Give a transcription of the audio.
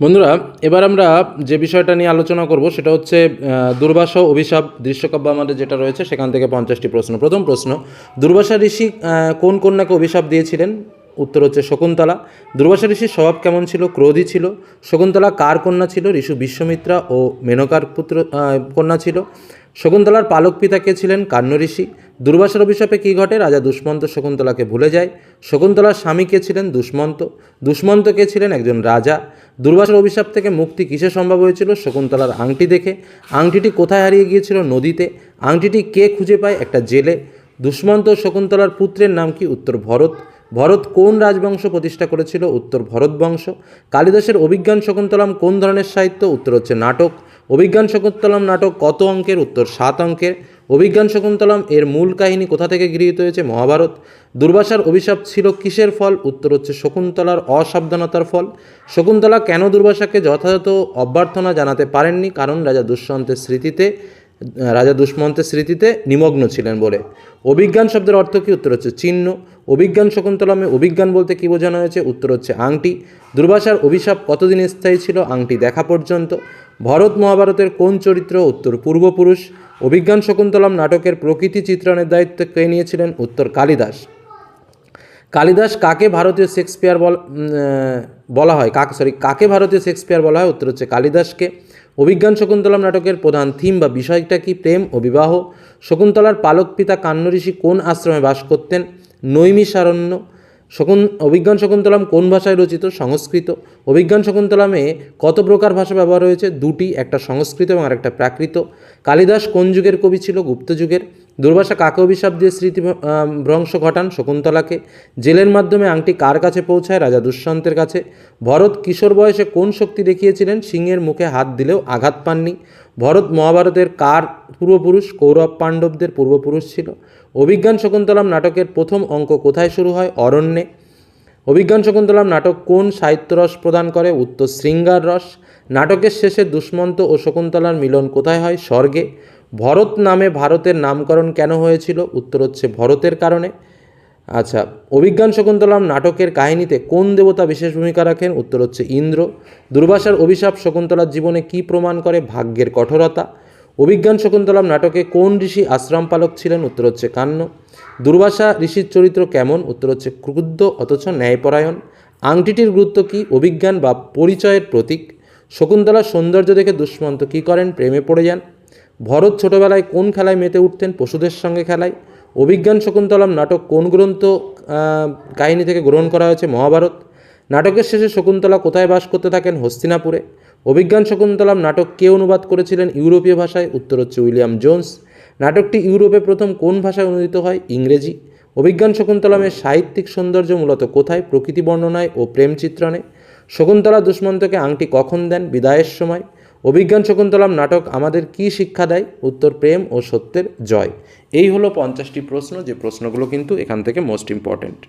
বন্ধুরা, এবার আমরা যে বিষয়টা নিয়ে আলোচনা করব সেটা হচ্ছে দুর্বাস অভিশাপ দৃশ্যকাব্য আমাদের যেটা রয়েছে, সেখান থেকে পঞ্চাশটি প্রশ্ন। প্রথম প্রশ্ন, দুর্বাসা ঋষি কোন কন্যাকে অভিশাপ দিয়েছিলেন? উত্তর হচ্ছে শকুন্তলা। দুর্বাসা ঋষির স্বভাব কেমন ছিল? ক্রোধী ছিল। শকুন্তলা কার কন্যা ছিল? ঋষু বিশ্বমিত্রা ও মেনকার পুত্র কন্যা ছিল। শকুন্তলার পালক পিতা কে ছিলেন কান্য ঋষি? দুর্বাসার অভিশাপে কী ঘটে? রাজা দুষ্মন্ত শকুন্তলাকে ভুলে যায়। শকুন্তলার স্বামী কে ছিলেন দুষ্মন্ত? দুষ্মন্ত কে ছিলেন একজন রাজা? দুর্বাসার অভিশাপ থেকে মুক্তি কিসে সম্ভব হয়েছিল? শকুন্তলার আংটি দেখে। আংটিটি কোথায় হারিয়ে গিয়েছিল? নদীতে। আংটিটি কে খুঁজে পায়? একটা জেলে। দুষ্মন্ত শকুন্তলার পুত্রের নাম কি? উত্তর ভরত। ভরত কোন রাজবংশ প্রতিষ্ঠা করেছিল? উত্তর ভরত বংশ। কালিদাসের অভিজ্ঞান শকুন্তলম কোন ধরনের সাহিত্য? উত্তর হচ্ছে নাটক। অভিজ্ঞান শকুন্তলম নাটক কত অঙ্কের? উত্তর সাত অঙ্কের। অভিজ্ঞান শকুন্তলম এর মূল কাহিনী কোথা থেকে গৃহীত হয়েছে? মহাভারত। দুর্বাসার অভিশাপ ছিল কিসের ফল? উত্তর হচ্ছে শকুন্তলার অসাবধানতার ফল। শকুন্তলা কেন দুর্বাসাকে যথাযথ অভ্যর্থনা জানাতে পারেননি? কারণ রাজা দুষ্যন্তের স্মৃতিতে রাজা দুষ্মন্তের স্মৃতিতে নিমগ্ন ছিলেন বলে। অভিজ্ঞান শব্দের অর্থ কী? উত্তর হচ্ছে চিহ্ন। অভিজ্ঞান শকুন্তলমে অভিজ্ঞান বলতে কী বোঝানো হয়েছে? উত্তর হচ্ছে আংটি। দুর্বাসার অভিশাপ কতদিন স্থায়ী ছিল? আংটি দেখা পর্যন্ত। ভরত মহাভারতের কোন চরিত্র? উত্তর পূর্বপুরুষ। অভিজ্ঞান শকুন্তলম নাটকের প্রকৃতি চিত্রণের দায়িত্ব কে নিয়েছিলেন? উত্তর কালিদাস। কালিদাস কাকে ভারতীয় শেক্সপিয়ার বল হয়? কাকে সরি কাকে ভারতীয় শেক্সপিয়ার বলা হয়? উত্তর হচ্ছে কালিদাসকে। অভিজ্ঞান শকুন্তলম নাটকের প্রধান থিম বা বিষয়টা কি? প্রেম ও বিবাহ। শকুন্তলার পালক পিতা কান্ন ঋষি কোন আশ্রমে বাস করতেন? নৈমিষারণ্য শকুন অভিজ্ঞান শকুন্তলম কোন ভাষায় রচিত? সংস্কৃত। অভিজ্ঞান শকুন্তলমে কত প্রকার ভাষা ব্যবহার হয়েছে? দুটি, একটা সংস্কৃত এবং আরেকটা প্রাকৃত। কালিদাস কোন যুগের কবি ছিল? গুপ্ত যুগের। দুর্বাসা কাকে অভিশাপ দিয়ে স্মৃতি ভ্রংশ ঘটান? শকুন্তলাকে। জেলের মাধ্যমে আংটি কার কাছে পৌঁছায়? রাজা দুষ্যন্তের কাছে। ভরত কিশোর বয়সে কোন শক্তি দেখিয়েছিলেন? সিংহের মুখে হাত দিলেও আঘাত পাননি। ভরত মহাভারতের কার পূর্বপুরুষ? কৌরব পাণ্ডবদের পূর্বপুরুষ ছিল। অভিজ্ঞান শকুন্তলাম নাটকের প্রথম অঙ্ক কোথায় শুরু হয়? অরণ্যে। অভিজ্ঞান শকুন্তলাম নাটক কোন সাহিত্যরস প্রদান করে? উত্তর শৃঙ্গার রস। নাটকের শেষে দুষ্মন্ত ও শকুন্তলার মিলন কোথায় হয়? স্বর্গে। ভরত নামে ভারতের নামকরণ কেন হয়েছিল? উত্তর হচ্ছে ভরতের কারণে। আচ্ছা অভিজ্ঞান শকুন্তলাম নাটকের কাহিনীতে কোন দেবতা বিশেষ ভূমিকা রাখেন? উত্তর হচ্ছে ইন্দ্র। দুর্বাসার অভিশাপ শকুন্তলার জীবনে কি প্রমাণ করে? ভাগ্যের কঠোরতা। অভিজ্ঞান শকুন্তলাম নাটকে কোন ঋষি আশ্রম পালক ছিলেন? উত্তর হচ্ছে কান্ন। দুর্বাসা ঋষির চরিত্র কেমন? উত্তর হচ্ছে ক্রুদ্ধ, অথচ ন্যায়পরায়ণ। আংটিটির গুরুত্ব কি? অভিজ্ঞান বা পরিচয়ের প্রতীক। শকুন্তলার সৌন্দর্য দেখে দুষ্মন্ত কী করেন? প্রেমে পড়ে যান। ভরত ছোটবেলায় কোন খেলায় মেতে উঠতেন? পশুদের সঙ্গে খেলায়। অভিজ্ঞান শকুন্তলম নাটক কোন গ্রন্থ কাহিনী থেকে গ্রহণ করা হয়েছে? মহাভারত। নাটকের শেষে শকুন্তলা কোথায় বাস করতে থাকেন? হস্তিনাপুরে। অভিজ্ঞান শকুন্তলাম নাটক কে অনুবাদ করেছিলেন? ইউরোপীয় ভাষায়। উত্তর হচ্ছে উইলিয়াম জোন্স। নাটকটি ইউরোপে প্রথম কোন ভাষায় অনুদিত হয়? ইংরেজি। অভিজ্ঞান শকুন্তলমের সাহিত্যিক সৌন্দর্য মূলত কোথায়? প্রকৃতি বর্ণনায় ও প্রেম চিত্রণে। শকুন্তলা দুষ্মন্তকে আংটি কখন দেন? বিদায়ের সময়। অভিজ্ঞান শকুন্তলাম নাটক আমাদের কি শিক্ষা দেয়? উত্তর প্রেম ও সত্যের জয়। এই হলো পঞ্চাশটি প্রশ্ন, যে প্রশ্নগুলো কিন্তু এখান থেকে মোস্ট ইম্পর্ট্যান্ট